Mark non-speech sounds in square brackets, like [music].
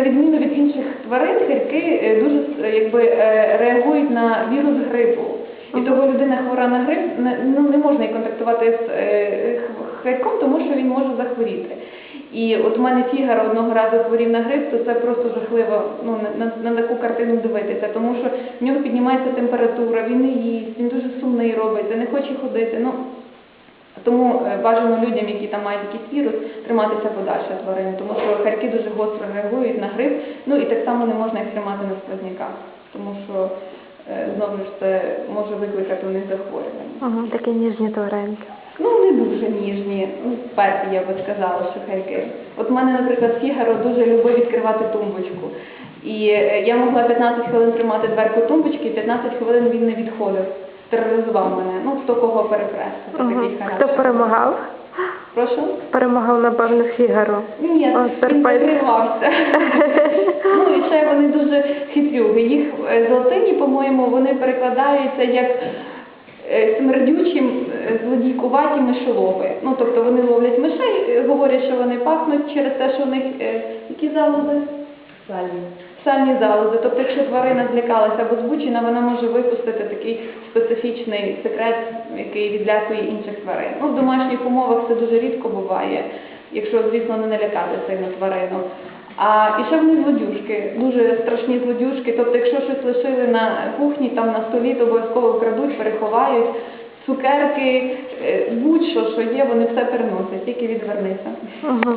На відміну від інших тварин, хирки е, дуже е, якби е, реагують на вірус грипу. І того людина хвора на грип ну, не можна і контактувати з хирком, тому що він може захворіти. І от у мене фігар одного разу хворів на грип, то це просто жахливо ну, на, на, на таку картину дивитися, тому що в нього піднімається температура, він не їсть, він дуже сумний робиться, не хоче ходити. Ну, тому е, бажано людям, які там мають якийсь вірус, триматися подальше тварин, тому що харки дуже гостро реагують на грип, ну і так само не можна їх тримати на сквозняках, тому що е, знову ж це може викликати у них захворювання. Ага, такі ніжні тваринки. Ну, не дуже ніжні, ну, перші, я би сказала, що хайки. От в мене, наприклад, Фігаро дуже любив відкривати тумбочку. І е, я могла 15 хвилин тримати дверку тумбочки, і 15 хвилин він не відходив. Тероризував мене. Ну, хто кого перекрестив. Це Ага. такий Хто перемагав? Прошу? Перемагав, напевно, Фігаро. Ні, О, він закривався. [laughs] ну і ще вони дуже хитрюги. Їх е, з латині, по-моєму, вони перекладаються як е, смердючі, е, злодійкуваті мишолови. Ну, тобто вони ловлять мишей, говорять, що вони пахнуть через те, що в них які залози? Сальні. Сальні залози. Тобто, якщо тварина злякалася або збучена, вона може випустити такий специфічний секрет, який відлякує інших тварин. Ну, в домашніх умовах це дуже рідко буває, якщо, звісно, не налякати сильно тварину. А і ще вони злодюжки, дуже страшні злодюжки. Тобто, якщо щось лишили на кухні, там на столі, то обов'язково вкрадуть, переховають. Цукерки, е, будь-що, що є, вони все переносять, тільки відвернися. Ага.